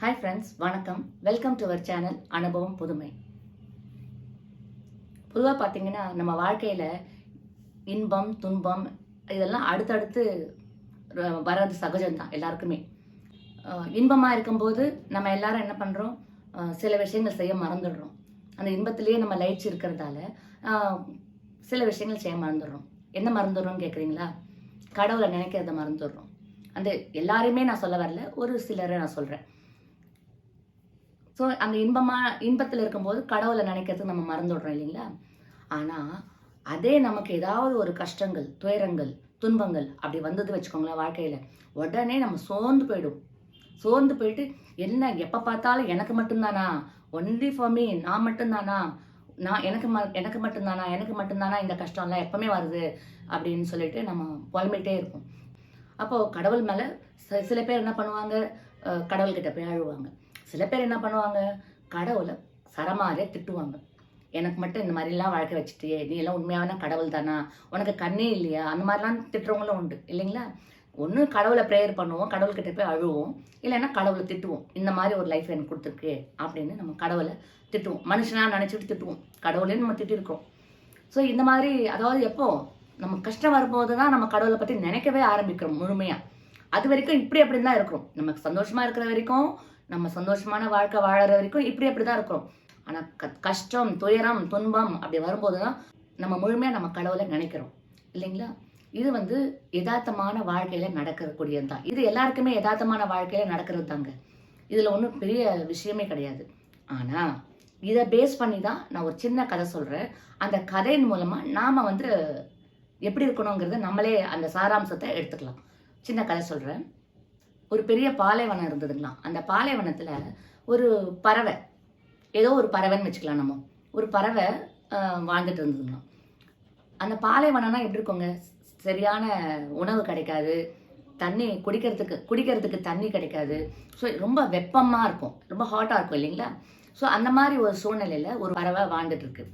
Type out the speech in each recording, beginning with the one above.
Hi friends வணக்கம். Welcome to our channel அனுபவம் புதுமை பொதுவாக பார்த்தீங்கன்னா நம்ம வாழ்க்கையில் இன்பம் துன்பம் இதெல்லாம் அடுத்தடுத்து வர்றது சகஜம்தான் எல்லாருக்குமே. இன்பமாக இருக்கும்போது நம்ம எல்லாரும் என்ன பண்ணுறோம் சில விஷயங்கள் செய்ய மறந்துடுறோம். அந்த இன்பத்திலேயே நம்ம லயிச்சு இருக்கிறதால சில விஷயங்கள் செய்ய மறந்துடுறோம். என்ன மறந்துடுறோம்னு கேட்குறீங்களா கடவுளை நினைக்கிறத மறந்துடுறோம். அந்த எல்லாரையுமே நான் சொல்ல வரல ஒரு சிலரை நான் சொல்கிறேன் ஸோ அந்த இன்பமா இன்பத்தில் இருக்கும்போது கடவுளை நினைக்கிறது நம்ம மறந்துடுறோம் இல்லைங்களா? ஆனால் அதே நமக்கு ஏதாவது ஒரு கஷ்டங்கள் துயரங்கள் துன்பங்கள் அப்படி வந்தது வச்சுக்கோங்களேன் வாழ்க்கையில். உடனே நம்ம சோர்ந்து போயிடும். சோர்ந்து போயிட்டு என்ன எப்போ பார்த்தாலும் எனக்கு மட்டும்தானா? ஒன்லி ஃபார் மீ நான் மட்டும்தானா? நான் எனக்கு ம எனக்கு மட்டும்தானா? எனக்கு மட்டும்தானா? இந்த கஷ்டம்லாம் எப்பவுமே வருது அப்படின்னு சொல்லிட்டு நம்ம புலம்பிகிட்டே இருப்போம். அப்போது கடவுள் மேலே சில பேர் என்ன பண்ணுவாங்க? கடவுள்கிட்ட போய் அழுவாங்க. சில பேர் என்ன பண்ணுவாங்க? கடவுளை சரமாரியாக திட்டுவாங்க. எனக்கு மட்டும் இந்த மாதிரிலாம் வாழ்க்கை வச்சுட்டியே நீ எல்லாம் உண்மையான கடவுள் தானா? உனக்கு கண்ணே இல்லையா? அந்த மாதிரிலாம் திட்டுறவங்களும் உண்டு இல்லைங்களா? ஒன்று கடவுளை ப்ரேயர் பண்ணுவோம் கடவுள்கிட்ட போய் அழுவோம் இல்லைன்னா கடவுளை திட்டுவோம். இந்த மாதிரி ஒரு லைஃப் எனக்கு கொடுத்துருக்கு அப்படின்னு நம்ம கடவுளை திட்டுவோம். மனுஷனாக நினச்சிட்டு திட்டுவோம். கடவுளையும் நம்ம திட்டிருக்கோம் ஸோ இந்த மாதிரி அதாவது எப்போ? நம்ம கஷ்டம் வரும்போது தான் நம்ம கடவுளை பற்றி நினைக்கவே ஆரம்பிக்கிறோம் முழுமையாக அது வரைக்கும் இப்படி அப்படி தான் இருக்கிறோம். நமக்கு சந்தோஷமாக இருக்கிற வரைக்கும் நம்ம சந்தோஷமான வாழ்க்கை வாழற வரைக்கும் இப்படி அப்படி தான் இருக்கிறோம் ஆனால் க கஷ்டம் துயரம் துன்பம் அப்படி வரும்போது தான் நம்ம முழுமையாக நம்ம கடவுளை நினைக்கிறோம். இல்லைங்களா? இது வந்து யதார்த்தமான வாழ்க்கையில் நடக்கக்கூடியது தான் இது எல்லாருக்குமே யதார்த்தமான வாழ்க்கையில் நடக்கிறது தாங்க இதில் ஒன்றும் பெரிய விஷயமே கிடையாது. ஆனால் இதை பேஸ் பண்ணி தான் நான் ஒரு சின்ன கதை சொல்கிறேன் அந்த கதையின் மூலமாக நாம் வந்து எப்படி இருக்கணுங்கிறத நம்மளே அந்த சாராம்சத்தை எடுத்துக்கலாம். சின்ன கதை சொல்கிறேன் ஒரு பெரிய பாலைவனம் இருந்ததுங்களாம். அந்த பாலைவனத்தில் ஒரு பறவை ஏதோ ஒரு பறவைன்னு வச்சுக்கலாம் நம்ம. ஒரு பறவை வாழ்ந்துட்டு இருந்ததுங்களாம். அந்த பாலைவனம்னா எப்படி இருக்குங்க? சரியான உணவு கிடைக்காது. தண்ணி குடிக்கிறதுக்கு குடிக்கிறதுக்கு தண்ணி கிடைக்காது. ஸோ ரொம்ப வெப்பமாக இருக்கும். ரொம்ப ஹாட்டாக இருக்கும் இல்லைங்களா? ஸோ அந்த மாதிரி ஒரு சூழ்நிலையில் ஒரு பறவை வாழ்ந்துட்டு இருக்கு.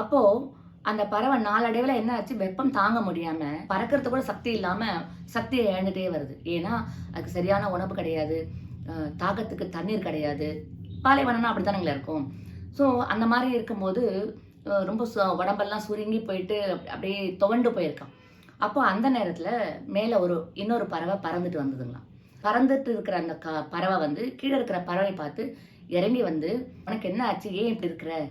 அப்போது அந்த பறவை நாளடைவில் என்ன ஆச்சு? வெப்பம் தாங்க முடியாமல் பறக்கிறது கூட சக்தி இல்லாமல் சக்தியை இழந்துட்டே வருது. ஏன்னா அதுக்கு சரியான உணவு கிடையாது. தாகத்துக்கு தண்ணீர் கிடையாது. பாலைவனம்னா அப்படி இருக்கும். ஸோ அந்த மாதிரி இருக்கும்போது ரொம்ப சு- உடம்பெல்லாம் சுருங்கி போயிட்டு அப்படியே துவண்டு போயிருக்கான். அப்போ அந்த நேரத்தில் மேலே ஒரு இன்னொரு பறவை பறந்துட்டு வந்ததுங்களாம். பறந்துட்டு இருக்கிற அந்த க பறவை வந்து கீழே இருக்கிற பறவை பார்த்து இறங்கி வந்து உனக்கு என்ன ஆச்சு? ஏன் இப்படி இருக்கிற?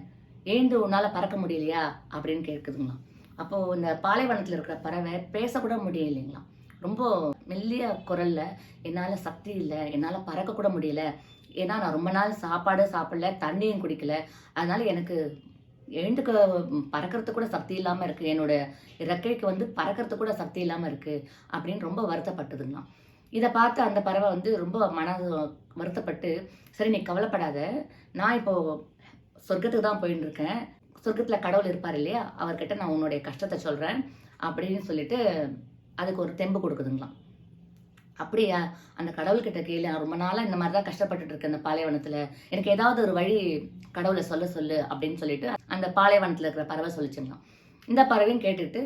ஏந்து உன்னால் பறக்க முடியலையா? அப்படின்னு கேட்குதுங்களாம். அப்போது இந்த பாலைவனத்தில் இருக்கிற பறவை பேசக்கூட முடியலைங்களாம். ரொம்ப மெல்லிய குரல்ல என்னால் சக்தி இல்லை என்னால் பறக்கக்கூட முடியல. ஏன்னா நான் ரொம்ப நாள் சாப்பாடு சாப்பிடல தண்ணியும் குடிக்கல. அதனால எனக்கு எழுந்துக்க பறக்கிறதுக்கு கூட சக்தி இல்லாமல் இருக்குது என்னோட இறக்கைக்கு வந்து பறக்கிறதுக்கு கூட சக்தி இல்லாமல் இருக்குது அப்படின்னு ரொம்ப வருத்தப்பட்டதுங்களாம். இதை பார்த்து அந்த பறவை வந்து ரொம்ப மன வருத்தப்பட்டு சரி நீ கவலைப்படாத. நான் இப்போது சொர்க்கத்துக்கு தான் போயின்னு இருக்கேன் சொர்க்கத்தில் கடவுள் இருப்பார் இல்லையா? அவர்கிட்ட நான் உன்னுடைய கஷ்டத்தை சொல்கிறேன் அப்படின்னு சொல்லிட்டு அதுக்கு ஒரு தெம்பு கொடுக்குதுங்களாம். அப்படியா? அந்த கடவுள்கிட்ட கேளு ரொம்ப நாளாக இந்த மாதிரி தான் கஷ்டப்பட்டுட்டு இருக்கேன் இந்த பாலைவனத்தில். எனக்கு ஏதாவது ஒரு வழி கடவுளை சொல்ல சொல்லு அப்படின்னு சொல்லிட்டு அந்த பாலைவனத்தில் இருக்கிற பறவை சொல்லிச்சுங்களாம். இந்த பறவையும் கேட்டுட்டு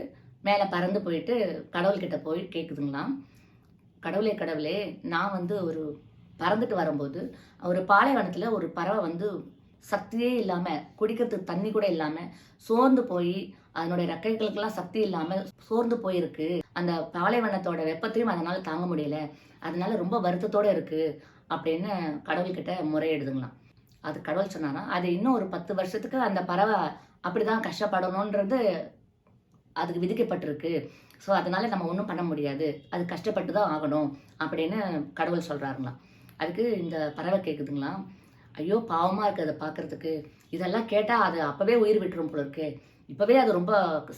மேலே பறந்து போயிட்டு கடவுள்கிட்ட போய் கேட்குதுங்களாம் கடவுளே கடவுளே நான் வந்து ஒரு பறந்துட்டு வரும்போது ஒரு பாலைவனத்தில் ஒரு பறவை வந்து சக்தியே இல்லாமல் குடிக்கிறதுக்கு தண்ணி கூட இல்லாமல் சோர்ந்து போய் அதனுடைய ரெக்கைகளுக்கெல்லாம் சக்தி இல்லாமல் சோர்ந்து போயிருக்கு. அந்த பாலைவனத்தோட வெப்பத்தையும் அதனால் தாங்க முடியல. அதனால ரொம்ப வருத்தத்தோட இருக்குது அப்படின்னு கடவுள்கிட்ட முறையிடுதுங்களாம். அது கடவுள் சொன்னானா அது இன்னும் ஒரு பத்து வருஷத்துக்கு அந்த பறவை அப்படிதான் கஷ்டப்படணுன்றது அதுக்கு விதிக்கப்பட்டிருக்கு. ஸோ அதனால நம்ம ஒன்றும் பண்ண முடியாது. அது கஷ்டப்பட்டு தான் ஆகணும் அப்படின்னு கடவுள் சொல்கிறாருங்களாம் அதுக்கு இந்த பறவை கேட்குதுங்களாம் ஐயோ பாவமாக இருக்குது அதை பார்க்கறதுக்கு. இதெல்லாம் கேட்டால் அது அப்போவே உயிர் விட்டுரும் போல இருக்கு. இப்போவே அது ரொம்ப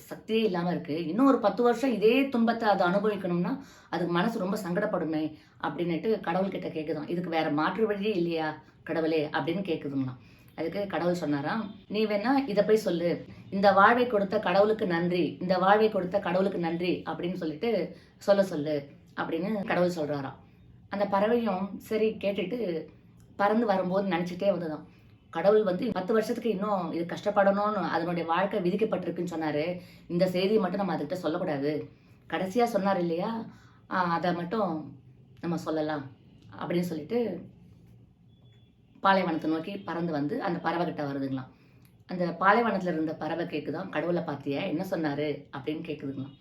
சக்தியே இல்லாமல் இருக்குது இன்னும் ஒரு பத்து வருஷம் இதே துன்பத்தை அது அனுபவிக்கணும்னா அதுக்கு மனசு ரொம்ப சங்கடப்படுமே அப்படின்னுட்டு கடவுள்கிட்ட கேட்குதான் இதுக்கு வேற மாற்று வழியே இல்லையா கடவுளே அப்படின்னு கேட்குதுங்களாம் அதுக்கு கடவுள் சொன்னாராம் நீ வேணா இதை போய் சொல்லு. இந்த வாழ்வை கொடுத்த கடவுளுக்கு நன்றி. இந்த வாழ்வை கொடுத்த கடவுளுக்கு நன்றி அப்படின்னு சொல்லிட்டு சொல்ல சொல்லு அப்படின்னு கடவுள் சொல்றாராம். அந்த பறவையும் சரி கேட்டுட்டு பறந்து வரும்போது நினச்சிட்டே வந்ததாம் கடவுள் வந்து பத்து வருஷத்துக்கு இன்னும் இது கஷ்டப்படணும்னு அதனுடைய வாழ்க்கை விதிக்கப்பட்டிருக்குன்னு சொன்னார். இந்த செய்தியை மட்டும் நம்ம அதுகிட்ட சொல்லக்கூடாது. கடைசியாக சொன்னார் இல்லையா? அதை மட்டும் நம்ம சொல்லலாம் அப்படின்னு சொல்லிட்டு பாலைவனத்தை நோக்கி பறந்து வந்து அந்த பறவை கிட்ட வருதுங்களாம். அந்த பாலைவனத்தில் இருந்த பறவை கேட்குதான் கடவுளை பார்த்தியா? என்ன சொன்னார்? அப்படின்னு கேட்குதுங்களாம்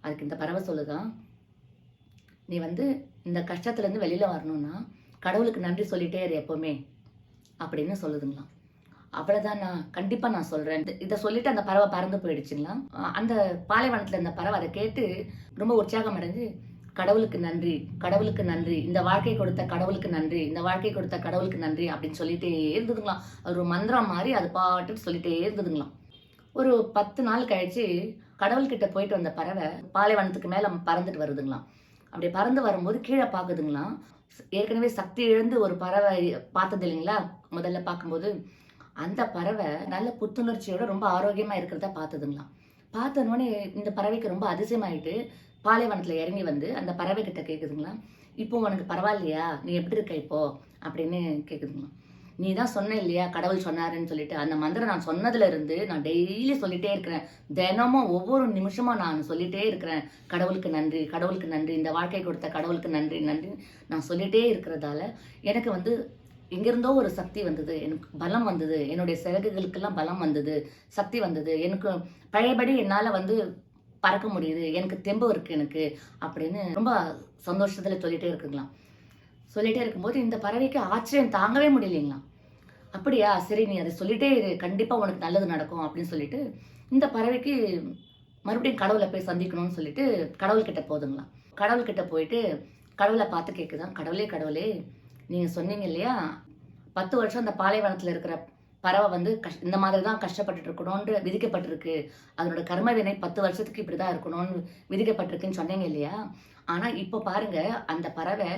அதுக்கு இந்த பறவை சொல்லுதான் நீ வந்து இந்த கஷ்டத்துலேருந்து வெளியில் வரணும்னா கடவுளுக்கு நன்றி சொல்லிட்டே இரு எப்போவுமே அப்படின்னு சொல்லுதுங்களாம். அவ்வளோதான் நான் கண்டிப்பாக நான் சொல்கிறேன் இதை சொல்லிட்டு அந்த பறவை பறந்து போயிடுச்சுங்களா? அந்த பாலைவனத்தில் இந்த பறவை அதை கேட்டு ரொம்ப உற்சாகம் அடைஞ்சு கடவுளுக்கு நன்றி கடவுளுக்கு நன்றி இந்த வாழ்க்கை கொடுத்த கடவுளுக்கு நன்றி இந்த வாழ்க்கை கொடுத்த கடவுளுக்கு நன்றி அப்படின்னு சொல்லிட்டே இருந்ததுங்களாம். ஒரு மந்திரம் மாதிரி அது பாட்டுட்டு சொல்லிட்டே இருந்ததுங்களாம். ஒரு பத்து நாள் கழிச்சு கடவுள்கிட்ட போயிட்டு வந்த பறவை பாலைவனத்துக்கு மேலே பறந்துட்டு வருதுங்களாம். அப்படி பறந்து வரும்போது கீழே பார்க்குதுங்களாம். ஏற்கனவே சக்தி இழந்து ஒரு பறவை பார்த்தது இல்லைங்களா? முதல்ல பார்க்கும்போது அந்த பறவை நல்ல புத்துணர்ச்சியோட ரொம்ப ஆரோக்கியமாக இருக்கிறத பார்த்ததுங்களாம். பார்த்தோன்னே இந்த பறவைக்கு ரொம்ப அதிசயமாயிட்டு பாலைவனத்தில் இறங்கி வந்து அந்த பறவை கிட்ட கேட்குதுங்களா இப்போ உனக்கு பரவாயில்லையா? நீ எப்படி இருக்க இப்போ? அப்படின்னு கேட்குதுங்களா நீ தான் சொன்ன இல்லையா? கடவுள் சொன்னாருன்னு சொல்லிட்டு. அந்த மந்திரம் நான் சொன்னதுல இருந்து நான் டெய்லி சொல்லிட்டே இருக்கிறேன். தினமும் ஒவ்வொரு நிமிஷமும் நான் சொல்லிட்டே இருக்கிறேன். கடவுளுக்கு நன்றி கடவுளுக்கு நன்றி இந்த வாழ்க்கை கொடுத்த கடவுளுக்கு நன்றி நன்றி. நான் சொல்லிட்டே இருக்கிறதால எனக்கு வந்து எங்கிருந்தோ ஒரு சக்தி வந்தது. எனக்கு பலம் வந்தது. என்னுடைய சிறகுகளுக்கெல்லாம் பலம் வந்தது. சக்தி வந்தது. எனக்கு பழையபடி என்னால் வந்து பறக்க முடியுது. எனக்கு தெம்பு இருக்கு எனக்கு அப்படின்னு ரொம்ப சந்தோஷத்தில் சொல்லிட்டே இருக்குங்களாம் சொல்லிட்டே இருக்கும்போது இந்த பறவைக்கு ஆச்சரியம் தாங்கவே முடியலைங்களாம் அப்படியா? சரி நீ அதை சொல்லிட்டே இரு. கண்டிப்பாக உனக்கு நல்லது நடக்கும் அப்படின்னு சொல்லிட்டு இந்த பறவைக்கு மறுபடியும் கடவுளை போய் சந்திக்கணும்னு சொல்லிட்டு கடவுள்கிட்ட போதுங்களாம் கடவுள்கிட்ட போயிட்டு கடவுளை பார்த்து கேட்குதான். கடவுளே கடவுளே நீங்கள் சொன்னீங்க இல்லையா? பத்து வருஷம் அந்த பாலைவனத்தில் இருக்கிற பறவை வந்து கஷ் இந்த மாதிரி தான் கஷ்டப்பட்டுட்டு இருக்கணும்னு விதிக்கப்பட்டிருக்கு. அதனோட கர்ம வினை பத்து வருஷத்துக்கு இப்படி தான் இருக்கணும்னு விதிக்கப்பட்டிருக்குன்னு சொன்னீங்க இல்லையா? ஆனால் இப்போ பாருங்க அந்த பறவை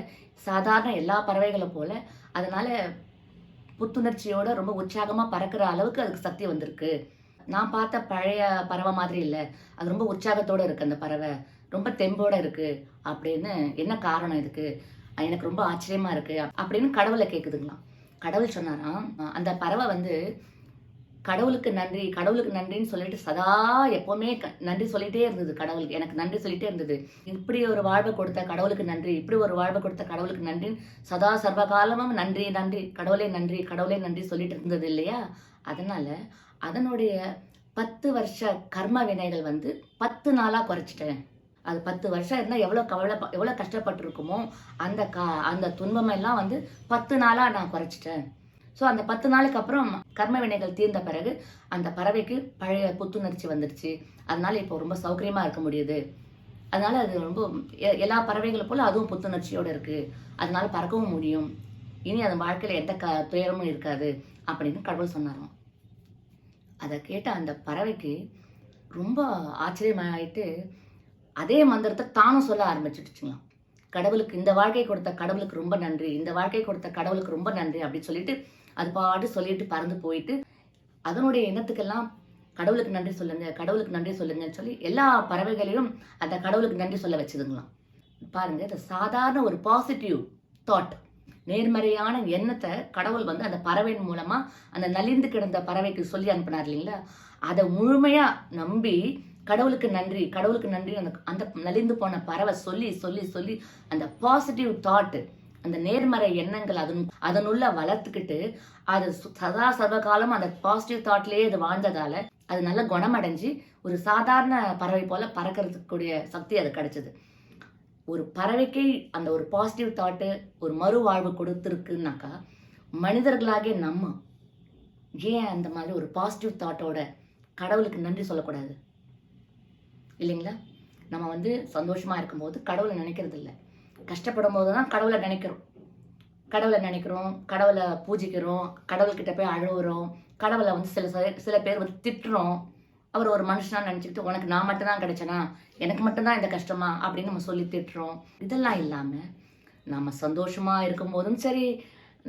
சாதாரண எல்லா பறவைகளை போல அதனால புத்துணர்ச்சியோட ரொம்ப உற்சாகமாக பறக்கிற அளவுக்கு அதுக்கு சக்தி வந்திருக்கு. நான் பார்த்த பழைய பறவை மாதிரி இல்லை. அது ரொம்ப உற்சாகத்தோடு இருக்கு அந்த பறவை. ரொம்ப தெம்போட இருக்கு. அப்படின்னு என்ன காரணம் இதுக்கு? எனக்கு ரொம்ப ஆச்சரியமா இருக்கு. அப்படின்னு கடவுளை கேட்குதுங்களாம் கடவுள் சொன்னாராம் அந்த பறவை வந்து கடவுளுக்கு நன்றி கடவுளுக்கு நன்றின்னு சொல்லிட்டு சதா எப்போவுமே க- நன்றி சொல்லிட்டே இருந்தது கடவுளுக்கு. எனக்கு நன்றி சொல்லிட்டே இருந்தது. இப்படி ஒரு வாழ்வை கொடுத்த கடவுளுக்கு நன்றி இப்படி ஒரு வாழ்வை கொடுத்த கடவுளுக்கு நன்றின்னு சதா சர்வகாலமும் நன்றி நன்றி கடவுளே நன்றி கடவுளே நன்றி சொல்லிட்டு இருந்தது இல்லையா? அதனால அதனுடைய பத்து வருஷ கர்ம வினைகள் வந்து பத்து நாளாக குறைச்சிட்டேன். அது பத்து வருஷம் இருந்தால் எவ்வளோ கவலை எவ்வளோ கஷ்டப்பட்டிருக்குமோ அந்த கா அந்த துன்பமெல்லாம் வந்து பத்து நாளாக நான் குறைச்சிட்டேன். ஸோ அந்த பத்து நாளுக்கு அப்புறம் கர்ம வினைகள் தீர்ந்த பிறகு அந்த பறவைக்கு பழைய புத்துணர்ச்சி வந்துடுச்சு. அதனால இப்போ ரொம்ப சௌகரியமாக இருக்க முடியுது. அதனால அது ரொம்ப எ- எல்லா பறவைகளை போல் அதுவும் புத்துணர்ச்சியோடு இருக்குது அதனால பறக்கவும் முடியும். இனி அது வாழ்க்கையில் எந்த க துயரமும் இருக்காது அப்படின்னு கடவுள் சொன்னாராம். அதை கேட்ட அந்த பறவைக்கு ரொம்ப ஆச்சரியமாயிட்டு அதே மந்திரத்தை தானும் சொல்ல ஆரம்பிச்சுடுச்சுங்களாம் கடவுளுக்கு இந்த வாழ்க்கை கொடுத்த கடவுளுக்கு ரொம்ப நன்றி இந்த வாழ்க்கை கொடுத்த கடவுளுக்கு ரொம்ப நன்றி அப்படின்னு சொல்லிட்டு அது பாட்டு சொல்லிட்டு பறந்து போயிட்டு அதனுடைய எண்ணத்துக்கெல்லாம் கடவுளுக்கு நன்றி சொல்லுங்க கடவுளுக்கு நன்றி சொல்லுங்கன்னு சொல்லி எல்லா பறவைகளையும் அந்த கடவுளுக்கு நன்றி சொல்ல வச்சுதுங்களாம். பாருங்க இந்த சாதாரண ஒரு பாசிட்டிவ் தாட் நேர்மறையான எண்ணத்தை கடவுள் வந்து அந்த பறவையின் மூலமா அந்த நலிந்து கிடந்த பறவைக்கு சொல்லி அனுப்பினார் இல்லைங்களா? அதை முழுமையா நம்பி கடவுளுக்கு நன்றி கடவுளுக்கு நன்றி அந்த அந்த நலிந்து போன பறவை சொல்லி சொல்லி சொல்லி அந்த பாசிட்டிவ் தாட்டு அந்த நேர்மறை எண்ணங்கள் அதன் அதனுள்ள வளர்த்துக்கிட்டு அது சு- சதா சர்வகாலம் அந்த பாசிட்டிவ் தாட்லேயே அது வாழ்ந்ததால அது நல்ல குணமடைஞ்சு ஒரு சாதாரண பறவை போல பறக்கிறதுக்கு கூடிய சக்தி அது கிடைச்சது. ஒரு பறவைக்கு அந்த ஒரு பாசிட்டிவ் தாட்டு ஒரு மறுவாழ்வு கொடுத்துருக்குனாக்கா மனிதர்களாகிய நம்ம ஏன் அந்த மாதிரி ஒரு பாசிட்டிவ் தாட்டோட கடவுளுக்கு நன்றி சொல்லக்கூடாது? இல்லைங்களா? நம்ம வந்து சந்தோஷமாக இருக்கும்போது கடவுளை நினைக்கிறது இல்லை கஷ்டப்படும் போது தான் கடவுளை நினைக்கிறோம். கடவுளை நினைக்கிறோம் கடவுளை பூஜிக்கிறோம் கடவுள்கிட்ட போய் அழுகுறோம் கடவுளை வந்து சில சில பேர் வந்து திட்டுறோம். அவர் ஒரு மனுஷனாக நினச்சிக்கிட்டு உனக்கு நான் மட்டும்தான் கிடைச்சனா? எனக்கு மட்டும்தான் இந்த கஷ்டமா? அப்படின்னு நம்ம சொல்லி திட்டுறோம். இதெல்லாம் இல்லாமல் நம்ம சந்தோஷமாக இருக்கும்போதும் சரி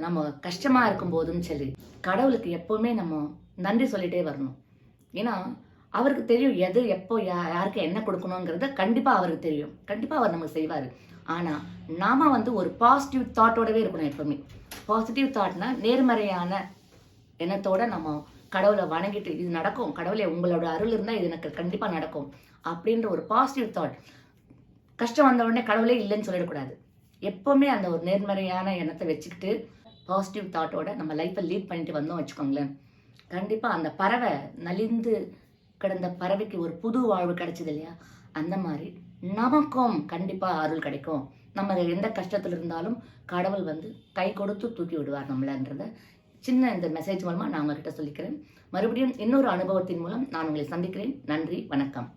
நம்ம கஷ்டமாக இருக்கும்போதும் சரி கடவுளுக்கு எப்போவுமே நம்ம நன்றி சொல்லிகிட்டே வரணும். ஏன்னா அவருக்கு தெரியும் எது எப்போ யா- யாருக்கு என்ன கொடுக்கணுங்கிறத கண்டிப்பாக அவருக்கு தெரியும். கண்டிப்பாக அவர் நமக்கு செய்வார். ஆனால் நாம் வந்து ஒரு பாசிட்டிவ் தாட்டோடவே இருக்கணும் எப்பவுமே. பாசிட்டிவ் தாட்னா நேர்மறையான எண்ணத்தோட நம்ம கடவுளை வணங்கிட்டு இது நடக்கும். கடவுளே உங்களோட அருள் இருந்தால் இது எனக்கு கண்டிப்பாக நடக்கும் அப்படின்ற ஒரு பாசிட்டிவ் தாட் கஷ்டம் வந்த உடனே கடவுளே இல்லைன்னு சொல்லிடக்கூடாது. எப்போவுமே அந்த ஒரு நேர்மறையான எண்ணத்தை வச்சுக்கிட்டு பாசிட்டிவ் தாட்டோட நம்ம லைஃப்பை லீட் பண்ணிட்டு வந்தோம் வச்சுக்கோங்களேன். கண்டிப்பாக அந்த பறவை நலிந்து கிடந்த பறவைக்கு ஒரு புது வாழ்வு கிடைச்சது இல்லையா அந்த மாதிரி நமக்கும் கண்டிப்பாக அருள் கிடைக்கும். நம்ம எந்த கஷ்டத்தில் இருந்தாலும் கடவுள் வந்து கை கொடுத்து தூக்கி விடுவார் நம்மளன்றத சின்ன இந்த மெசேஜ் மூலமாக நான் உங்ககிட்ட சொல்லிக்கிறேன். மறுபடியும் இன்னொரு அனுபவத்தின் மூலம் நான் உங்களை சந்திக்கிறேன். நன்றி வணக்கம்.